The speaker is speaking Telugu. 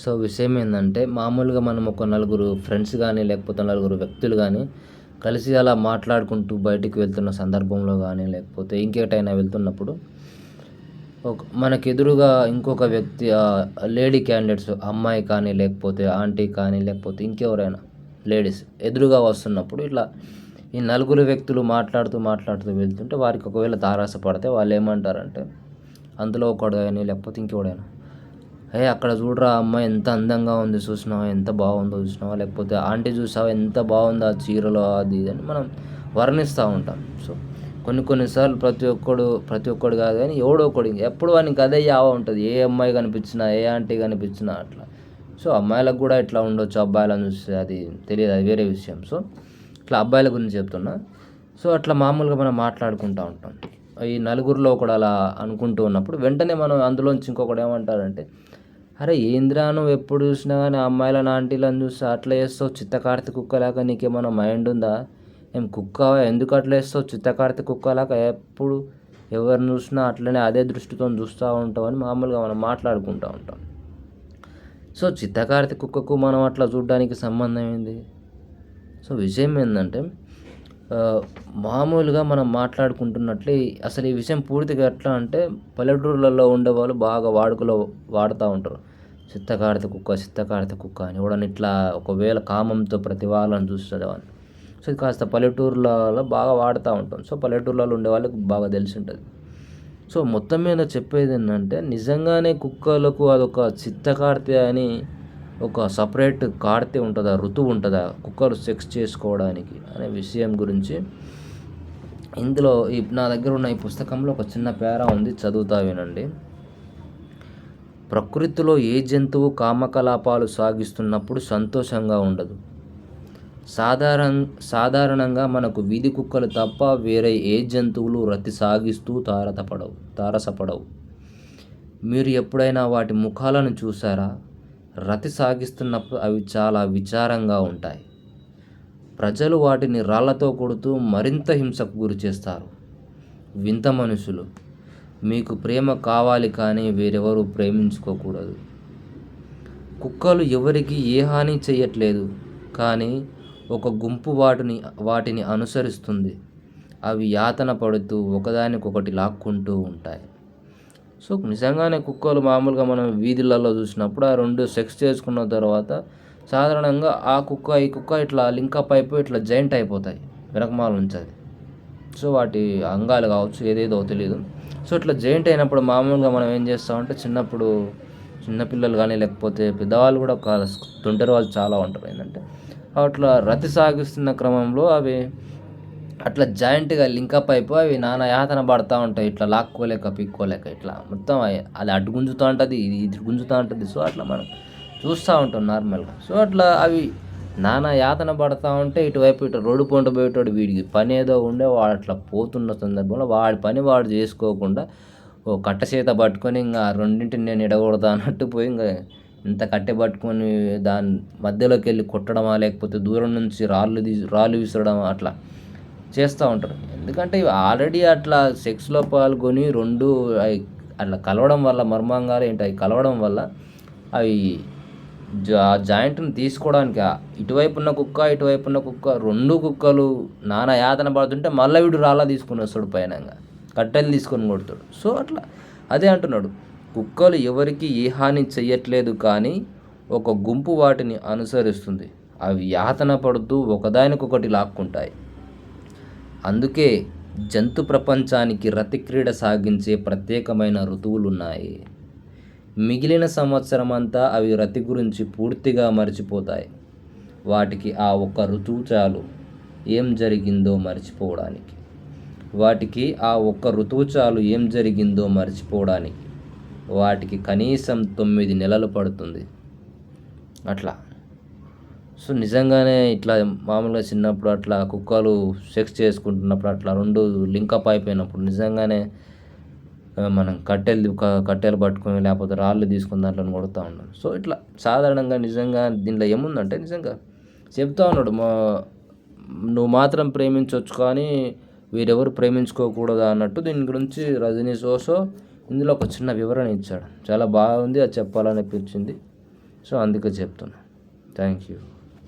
సో విషయం ఏంటంటే మామూలుగా మనం ఒక నలుగురు ఫ్రెండ్స్ కానీ లేకపోతే నలుగురు వ్యక్తులు కానీ కలిసి అలా మాట్లాడుకుంటూ బయటికి వెళ్తున్న సందర్భంలో కానీ లేకపోతే ఇంకేటైనా వెళ్తున్నప్పుడు ఒక మనకు ఎదురుగా ఇంకొక వ్యక్తి లేడీ క్యాండిడేట్స్ అమ్మాయి కానీ లేకపోతే ఆంటీ కానీ లేకపోతే ఇంకెవరైనా లేడీస్ ఎదురుగా వస్తున్నప్పుడు ఇట్లా ఈ నలుగురు వ్యక్తులు మాట్లాడుతూ మాట్లాడుతూ వెళ్తుంటే వారికి ఒకవేళ తారాస పడితే వాళ్ళు ఏమంటారంటే అందులో ఒకడు కానీ లేకపోతే ఇంకెవడైనా ఏ అక్కడ చూడరా అమ్మాయి ఎంత అందంగా ఉంది చూసినావా ఎంత బాగుందో చూసినావా లేకపోతే ఆంటీ చూసావా ఎంత బాగుందో ఆ చీరలో అది ఇది అని మనం వర్ణిస్తూ ఉంటాం. సో కొన్ని కొన్నిసార్లు ప్రతి ఒక్కడు ప్రతి ఒక్కడు కాదు కానీ ఎవడో ఒకడు ఎప్పుడు వానికి అదే యావ ఉంటుంది. ఏ అమ్మాయి కనిపించినా ఏ ఆంటీ కనిపించినా అట్లా. సో అమ్మాయిలకు కూడా ఇట్లా ఉండొచ్చు అబ్బాయిలను చూస్తే అది తెలియదు అది వేరే విషయం. సో ఇట్లా అబ్బాయిల గురించి చెప్తున్నా. సో అట్లా మామూలుగా మనం మాట్లాడుకుంటూ ఉంటాం. ఈ నలుగురిలో ఒకడు అలా అనుకుంటూ ఉన్నప్పుడు వెంటనే మనం అందులోంచి ఇంకొకడు ఏమంటారంటే అరే ఏంద్రా నువ్వు ఎప్పుడు చూసినా కానీ అమ్మాయిల నాంటీలను చూస్తే అట్లా వేస్తావు చిత్తకార్తి కుక్కలాగా నీకేమైనా మైండ్ ఉందా? ఏం కుక్క ఎందుకు అట్లా వేస్తావు చిత్తకార్తి కుక్కలాగా ఎప్పుడు ఎవరిని చూసినా అట్లనే అదే దృష్టితో చూస్తూ ఉంటావు అని మామూలుగా మనం మాట్లాడుకుంటూ ఉంటాం. సో చిత్తకార్తి కుక్కకు మనం అట్లా చూడడానికి సంబంధం ఏంది? సో విషయం ఏంటంటే మామూలుగా మనం మాట్లాడుకుంటున్నట్లే అసలు ఈ విషయం పూర్తిగా ఎట్లా అంటే పల్లెటూర్లలో ఉండేవాళ్ళు బాగా వాడుకలో వాడుతూ ఉంటారు. చిత్తకాడిత కుక్క చిత్తకాడిత కుక్క అని ఎవడని ఇట్లా ఒకవేళ కామంతో ప్రతి వాళ్ళని చూస్తుంది సో ఇది కాస్త పల్లెటూర్లలో బాగా వాడుతూ ఉంటాం. సో పల్లెటూర్లలో ఉండే వాళ్ళకి బాగా తెలిసి ఉంటుంది సో మొత్తం మీద చెప్పేది ఏంటంటే నిజంగానే కుక్కలకు అదొక చిత్తకార్తె అని ఒక సపరేట్ కార్తె ఉంటుందా ఋతువు ఉంటుందా కుక్కలు సెక్స్ చేసుకోవడానికి అనే విషయం గురించి ఇందులో ఈ నా దగ్గర ఉన్న ఈ పుస్తకంలో ఒక చిన్న పేరా ఉంది చదువుతా వినండి. ప్రకృతిలో ఏ జంతువు కామకలాపాలు సాగిస్తున్నప్పుడు సంతోషంగా ఉండదు. సాధారణ సాధారణంగా మనకు వీధి కుక్కలు తప్ప వేరే ఏ జంతువులు రతి సాగిస్తూ తారతపడవు తారసపడవు. మీరు ఎప్పుడైనా వాటి ముఖాలను చూసారా? రతి సాగిస్తున్నప్పుడు అవి చాలా విచారంగా ఉంటాయి. ప్రజలు వాటిని రాళ్ళతో కొడుతూ మరింత హింసకు గురి చేస్తారు. వింత మనుషులు. మీకు ప్రేమ కావాలి కానీ వేరెవరూ ప్రేమించుకోకూడదు. కుక్కలు ఎవరికి ఏ హాని చేయట్లేదు కానీ ఒక గుంపు వాటిని వాటిని అనుసరిస్తుంది. అవి యాతన పడుతూ ఒకదానికొకటి లాక్కుంటూ ఉంటాయి. సో నిజంగానే కుక్కలు మామూలుగా మనం వీధులలో చూసినప్పుడు ఆ రెండు సెక్స్ చేసుకున్న తర్వాత సాధారణంగా ఆ కుక్క ఈ కుక్క ఇట్లా లింకప్ అయిపోయి ఇట్లా జాయింట్ అయిపోతాయి వెనకమాల నుంచి అది సో వాటి అంగాలు కావచ్చు ఏదేదో తెలియదు సో ఇట్లా జాయింట్ అయినప్పుడు మామూలుగా మనం ఏం చేస్తామంటే చిన్నప్పుడు చిన్నపిల్లలు కానీ లేకపోతే పెద్దవాళ్ళు కూడా ఒక తుంటరి వాళ్ళు చాలా ఉంటారు. ఏంటంటే అట్లా రతి సాగిస్తున్న క్రమంలో అవి అట్లా జాయింట్గా లింకప్ అయిపోయి అవి నానా యాతన పడతా ఉంటాయి. ఇట్లా లాక్కోలేక పిక్కోలేక ఇట్లా మొత్తం అది అటు గుంజుతూ ఉంటుంది ఇది ఇటు గుంజుతూ ఉంటుంది. సో అట్లా మనం చూస్తూ ఉంటాం నార్మల్గా. సో అట్లా అవి నానా యాతన పడతా ఉంటే ఇటువైపు ఇటు రోడ్డు పొంట పోయేటోడు వీడికి పని ఏదో ఉండే వాడు అట్లా పోతున్న సందర్భంలో వాడి పని వాడు చేసుకోకుండా ఓ కట్ట చేత పట్టుకొని ఇంకా రెండింటిని నేను ఎడగొడతా అన్నట్టు పోయి ఇంకా ఇంత కట్టె పట్టుకొని దాని మధ్యలోకి వెళ్ళి కొట్టడమా లేకపోతే దూరం నుంచి రాళ్ళు తీ రాళ్ళు విసరడం అట్లా చేస్తూ ఉంటారు ఎందుకంటే ఇవి ఆల్రెడీ అట్లా సెక్స్లో పాల్గొని రెండు అవి అట్లా కలవడం వల్ల మర్మాంగాలు ఏంటి? అవి కలవడం వల్ల అవి జా జాయింట్ని తీసుకోవడానికి ఇటువైపు ఉన్న కుక్క ఇటువైపు ఉన్న కుక్క రెండు కుక్కలు నానా యాతన పడుతుంటే మళ్ళీ వీడు రాళ్ళ తీసుకుని వస్తాడు పైన కట్టెలు తీసుకొని కొడతాడు. సో అట్లా. అదే అంటున్నాడు. కుక్కలు ఎవరికి ఏ హాని చెయ్యట్లేదు కానీ ఒక గుంపు వాటిని అనుసరిస్తుంది. అవి యాతన పడుతూ ఒకదానికొకటి లాక్కుంటాయి. అందుకే జంతు ప్రపంచానికి రతిక్రీడ సాగించే ప్రత్యేకమైన ఋతువులున్నాయి. మిగిలిన సంవత్సరం అంతా అవి రతి గురించి పూర్తిగా మర్చిపోతాయి. వాటికి ఆ ఒక్క ఋతువు చాలు. ఏం జరిగిందో మర్చిపోవడానికి. వాటికి ఆ ఒక్క ఋతువు చాలు ఏం జరిగిందో మర్చిపోవడానికి. వాటికి కనీసం తొమ్మిది నెలలు పడుతుంది. అట్లా. సో నిజంగానే ఇట్లా మామూలుగా చిన్నప్పుడు అట్లా కుక్కలు సెక్స్ చేసుకుంటున్నప్పుడు అట్లా రెండు లింకప్ అయిపోయినప్పుడు నిజంగానే మనం కట్టెలు కట్టెలు పట్టుకొని లేకపోతే రాళ్ళు తీసుకుని దాంట్లో కొడుతూ ఉన్నాం. సో ఇట్లా సాధారణంగా నిజంగా దీంట్లో ఏముందంటే నిజంగా చెప్తా ఉన్నాడు. మా నువ్వు మాత్రం ప్రేమించవచ్చు కానీ వీరెవరు ప్రేమించుకోకూడదు అన్నట్టు దీని గురించి రజనీ సోసో ఇందులో ఒక చిన్న వివరణ ఇచ్చాడు. చాలా బాగుంది అది చెప్పాలనిపించింది సో అందుకే చెప్తున్నా. Thank you.